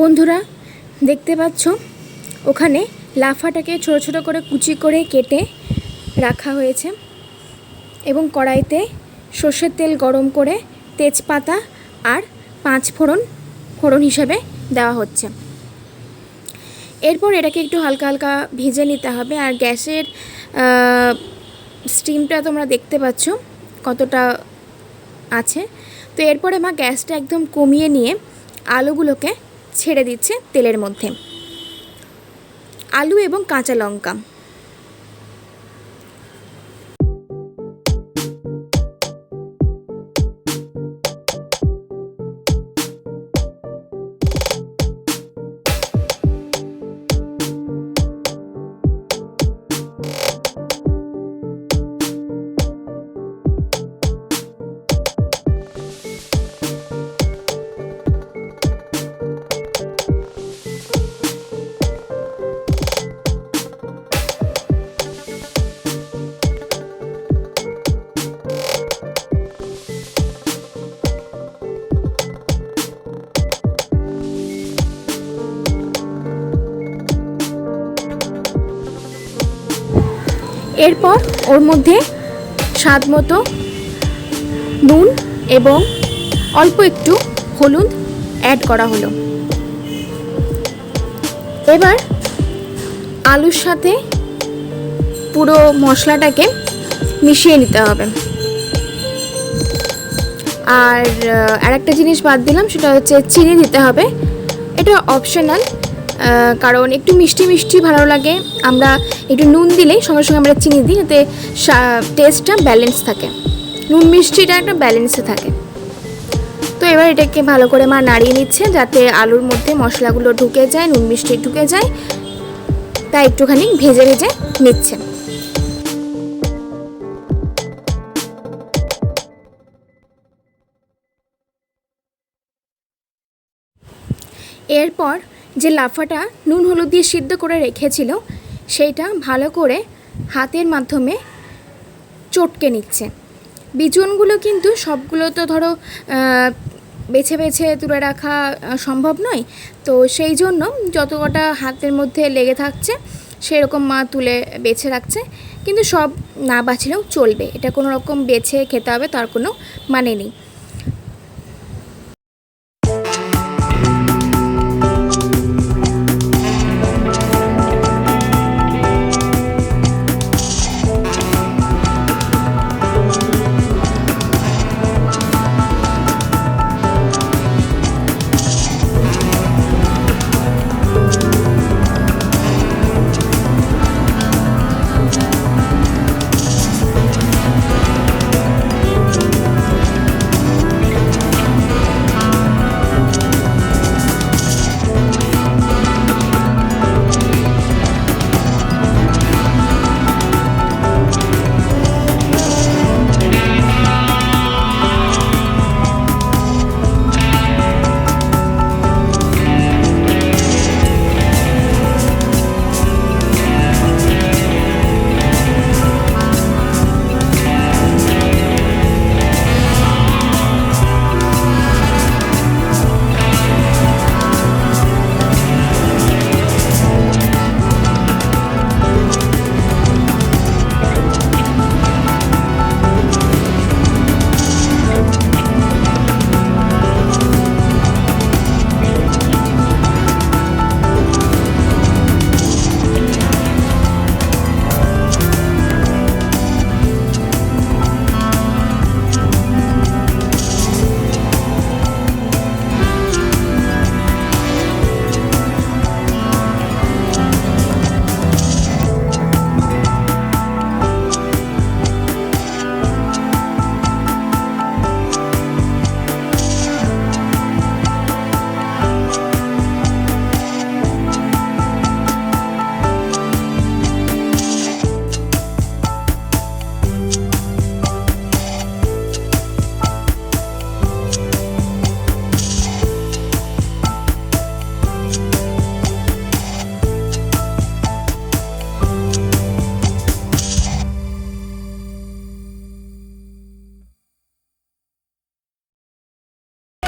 বন্ধুরা, দেখতে পাচ্ছ? ওখানে লাফাটাকে ছোট ছোট করে কুচি করে কেটে রাখা হয়েছে এবং কড়াইতে সর্ষের তেল গরম করে তেজপাতা আর পাঁচ ফোড়ন ফোড়ন হিসাবে দেওয়া হচ্ছে। এরপর এটাকে একটু হালকা হালকা ভেজে নিতে হবে আর গ্যাসের স্টিমটা তোমরা দেখতে পাচ্ছ কতটা আছে। তো এরপরে মা গ্যাসটা একদম কমিয়ে নিয়ে আলুগুলোকে ছেড়ে দিচ্ছে তেলের মধ্যে। আলু এবং কাঁচা লঙ্কা। এরপর ওর মধ্যে স্বাদ মতো নুন এবং অল্প একটু হলুদ অ্যাড করা হলো। এবার আলুর সাথে পুরো মশলাটাকে মিশিয়ে নিতে হবে। আর আর একটা জিনিস বাদ দিলাম, সেটা হচ্ছে চিনি দিতে হবে। এটা অপশনাল কারণ একটু মিষ্টি মিষ্টি ভালো লাগে। আমরা একটু নুন দিলেই সঙ্গে সঙ্গে আমরা চিনি দিই, যাতে টেস্টটা ব্যালেন্স থাকে। নুন মিষ্টিটা একটা ব্যালেন্সে থাকে। তো এবার এটাকে ভালো করে মা নাড়িয়ে নিচ্ছে, যাতে আলুর মধ্যে মশলাগুলো ঢুকে যায়, নুন মিষ্টি ঢুকে যায়। তাই একটুখানি ভেজে ভেজে নিচ্ছে। এরপর যে লাফাটা নুন হলুদ দিয়ে সিদ্ধ করে রেখেছিল, সেইটা ভালো করে হাতের মাধ্যমে চটকে নিচ্ছে। বিচুনগুলো কিন্তু সবগুলো তো ধরো বেছে বেছে তুলে রাখা সম্ভব নয়। তো সেই জন্য যত কটা হাতের মধ্যে লেগে থাকছে, সেরকম মা তুলে বেছে রাখছে। কিন্তু সব না বাছলেও চলবে। এটা কোনো রকম বেছে খেতে হবে, তার কোনো মানে নেই।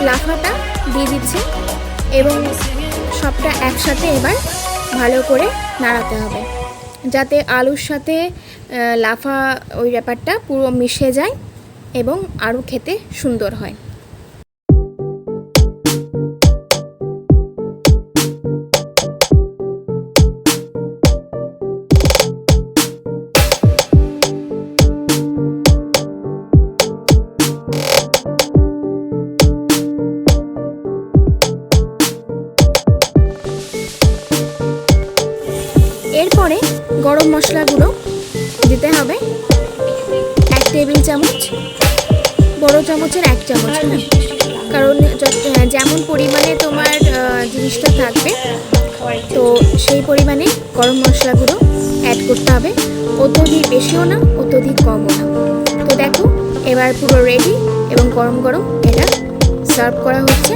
লাফাটা দিয়ে দিচ্ছি এবং সবটা একসাথে এবার ভালো করে নাড়াতে হবে। যাতে আলুর সাথে লাফা ওই ব্যাপারটা পুরো মিশে যায় এবং আরও খেতে সুন্দর হয়। এরপরে গরম মশলা গুঁড়ো দিতে হবে এক টেবিল চামচ বড় চামচের এক চামচ হ্যাঁ? কারণ হ্যাঁ, যেমন পরিমাণে তোমার জিনিসটা থাকবে তো সেই পরিমাণে গরম মশলা গুঁড়ো অ্যাড করতে হবে। অত্যধিক বেশিও না অত্যধিক কমও না। তো দেখো এবার পুরো রেডি এবং গরম গরম এটা সার্ভ করা হচ্ছে।